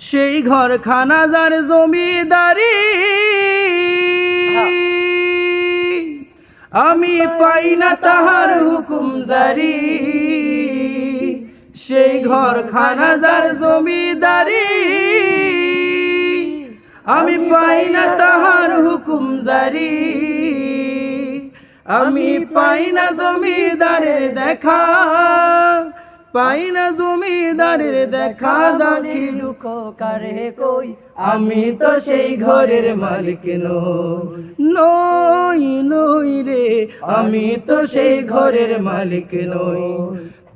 সেই ঘর খানা যার জমিদারি। আমি পাই না তাহার হুকুম জারি। সেই ঘর খানা যার জমিদারি। আমি পাই না তাহার হুকুম জারি। আমি পাই না জমিদারের দেখা। পাই না জমিদারের দেখা দেখি। দুঃখ কারে কই? আমি তো সেই ঘরের মালিক নই। নই নই রে আমি তো সেই ঘরের মালিক নই।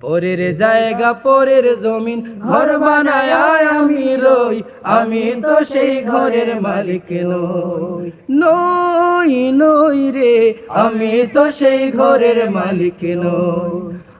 পরের জায়গা পরের জমিন ঘর বানায় আমি রই। আমি তো সেই ঘরের মালিক নই। নই নই রে আমি তো সেই ঘরের মালিক নই।